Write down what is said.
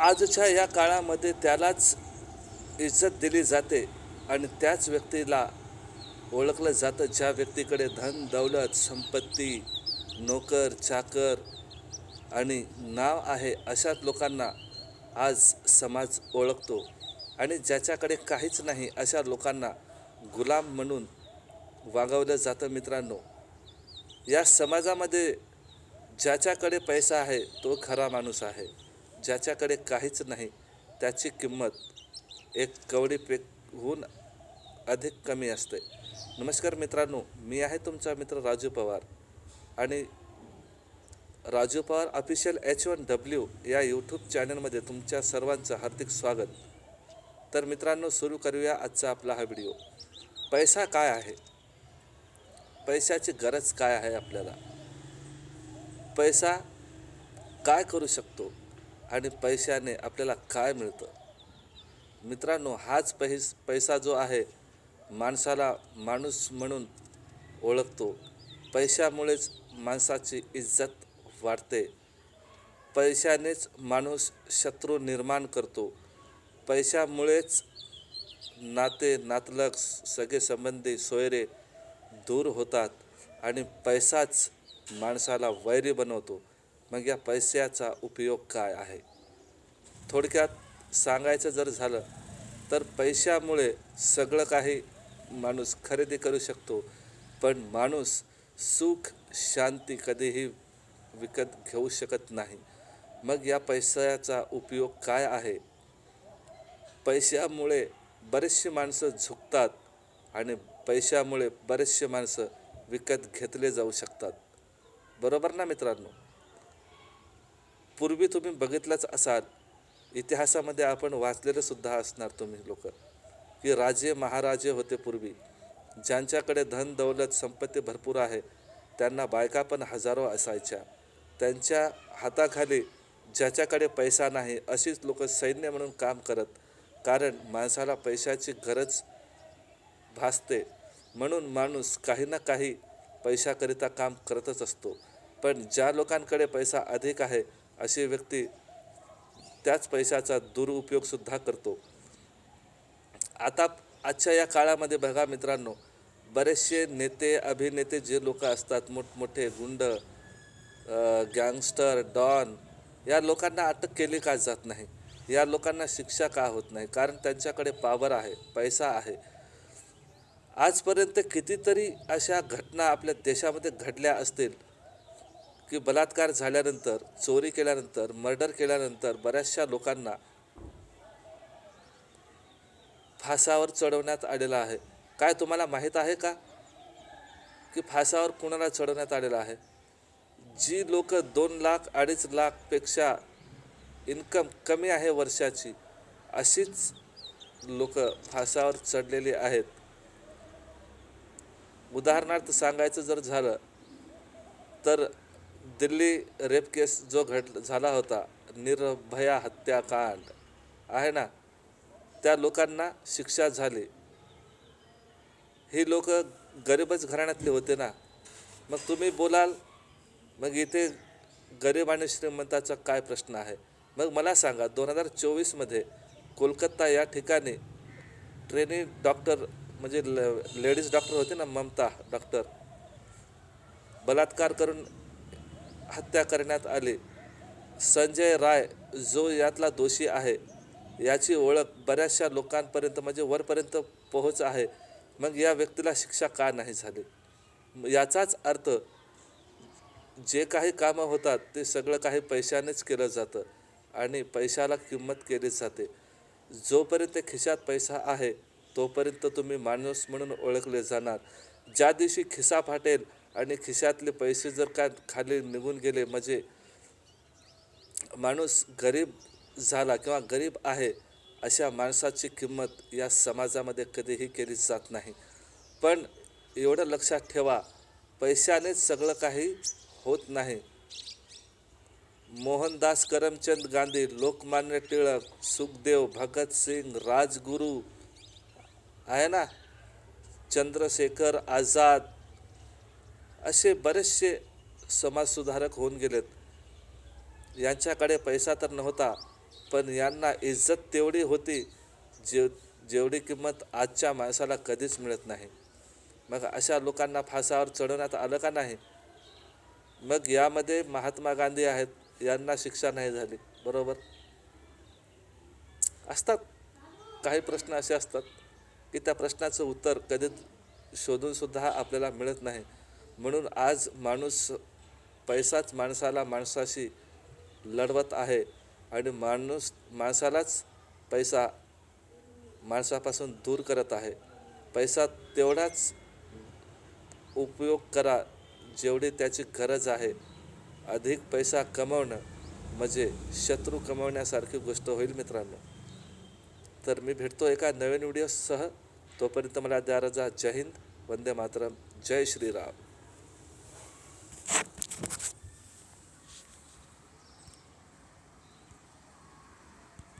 आजच्या या काळामध्ये त्यालाच इज्जत दिली जाते आणि त्याच व्यक्तीला ओळखलं जातं ज्या व्यक्तीकडे धन दौलत संपत्ती नोकर चाकर आणि नाव आहे अशाच लोकांना आज समाज ओळखतो. आणि ज्याच्याकडे काहीच नाही अशा लोकांना गुलाम म्हणून वागवलं जातं मित्रांनो. या समाजामध्ये ज्याच्याकडे पैसा आहे तो खरा माणूस आहे. ज्याच्याकडे काहीच नाही त्याची किंमत एक कवडीपेहून अधिक कमी असते. नमस्कार मित्रांनो मी आहे तुमचा मित्र राजू पवार आणि Raju Pawar official H one W या यूट्यूब चॅनलमध्ये तुमच्या सर्वांचं हार्दिक स्वागत. तर मित्रांनो सुरू करूया आजचा आपला हा व्हिडिओ पैसा काय आहे? पैशाची गरज काय आहे आपल्याला? पैसा काय करू शकतो? आणि पैशाने आपल्याला काय मिळतं? मित्रांनो हाच पैस पैसा जो आहे माणसाला माणूस म्हणून ओळखतो. पैशामुळेच माणसाची इज्जत वाढते. पैशानेच माणूस शत्रू निर्माण करतो. पैशामुळेच नाते नातलग सगळे संबंधी सोयरे दूर होतात आणि पैसाच माणसाला वैरी बनवतो. मग या पैशाचा उपयोग काय आहे? थोडक्यात सांगायचं जर झालं तर पैशामुळे सगळं काही माणूस खरेदी करू शकतो. पण माणूस सुख शांती कधीही विकत घेऊ शकत नाही. मग या पैशाचा उपयोग काय आहे? पैशामुळे बरेचशी माणसं झुकतात आणि पैशामुळे बरेचसे माणसं विकत घेतले जाऊ शकतात. बरोबर ना मित्रांनो? पूर्वी तुम्ही बघितलंच असाल इतिहासामध्ये आपण वाचलेलंसुद्धा असणार तुम्ही लोक. की राजे महाराजे होते पूर्वी. ज्यांच्याकडे धन दौलत संपत्ती भरपूर आहे त्यांना बायका पण हजारो असायच्या. त्यांच्या हाताखाली ज्याच्याकडे पैसा नाही अशीच लोक सैन्य म्हणून काम करत. कारण माणसाला पैशाची गरज भासते. म्हणून माणूस काही ना काही पैशाकरिता काम करतच असतो. पण ज्या लोकांकडे पैसा अधिक आहे अशी व्यक्ती त्याच पैशाचा दुरुपयोगसुद्धा करतो. आता आजच्या या काळामध्ये बघा मित्रांनो बरेचसे नेते अभिनेते जे लोक असतात मोठमोठे गुंड गँगस्टर डॉन या लोकांना अटक केली का जात नाही? या लोकांना शिक्षा का होत नाही? कारण त्यांच्याकडे पावर आहे पैसा आहे. आजपर्यंत कितीतरी अशा घटना आपल्या देशामध्ये घडल्या असतील की बलात्कार झाल्यानंतर चोरी केल्यानंतर मर्डर केल्यानंतर बऱ्याचशा लोकांना फासावर चढवण्यात आलेलं आहे. काय तुम्हाला माहीत आहे का? की फासावर कुणाला चढवण्यात आलेलं आहे? जी लोक दोन लाख अडीच लाखपेक्षा इन्कम कमी आहे वर्षाची अशीच लोक फासावर चढलेली आहेत. उदाहरणार्थ सांगायचं जर झालं तर दिल्ली रेप केस जो घड झाला होता निर्भया हत्याकांड आहे ना? त्या लोकांना शिक्षा झाली. ही लोक गरीबच घराण्यातले होते ना? मग तुम्ही बोलाल मग इथे गरीब आणि श्रीमंताचा काय प्रश्न आहे? मग मला सांगा दोन हजार चोवीसमध्ये कोलकाता या ठिकाणी ट्रेनी डॉक्टर म्हणजे ल लेडीज डॉक्टर होते ना ममता डॉक्टर बलात्कार करून हत्या करण्यात आली. संजय राय जो यातला दोषी आहे याची ओळख बऱ्याचशा लोकांपर्यंत म्हणजे वरपर्यंत पोहोच आहे. मग या व्यक्तीला शिक्षा का नाही झाली? याचाच अर्थ जे काही कामं होतात ते सगळं काही पैशानेच केलं जातं आणि पैशाला किंमत केली जाते. जोपर्यंत खिशात पैसा आहे तोपर्यंत तुम्ही माणूस म्हणून ओळखले जाणार. ज्या दिवशी खिसा फाटेल आणि खिशातले पैसे जर का खाली निघून गेले म्हणजे माणूस गरीब झाला किंवा गरीब आहे अशा माणसाची किंमत या समाजामध्ये कधीही केली जात नाही. पण एवढं लक्षात ठेवा पैशानेच सगळं काही होत नाही. मोहनदास करमचंद गांधी लोकमान्य टिळक सुखदेव भगतसिंग राजगुरू आहे ना? चंद्रशेखर आझाद असे बरेचसे समाजसुधारक होऊन गेलेत. यांच्याकडे पैसा तर नव्हता पण यांना इज्जत तेवढी होती जेव जेवढी किंमत आजच्या माणसाला कधीच मिळत नाही. मग अशा लोकांना फासावर चढवण्यात आलं का नाही? मग यामध्ये महात्मा गांधी आहेत यांना शिक्षा नाही झाली बरोबर? असतात. काही प्रश्न असे असतात की त्या प्रश्नाचं उत्तर कधी शोधूनसुद्धा आपल्याला मिळत नाही. म्हणून आज माणूस पैसाच माणसाला माणसाशी लढवत आहे आणि माणूस माणसालाच पैसा माणसापासून दूर करत आहे. पैसा तेवढाच उपयोग करा जेवढी त्याची गरज आहे. अधिक पैसा कमवणं म्हणजे शत्रू कमवण्यासारखी गोष्ट होईल मित्रांनो. तर मी भेटतो एका नवीन व्हिडिओसह. तोपर्यंत मला द्या रजा. जय हिंद. वंदे मातरम. जय श्रीराम.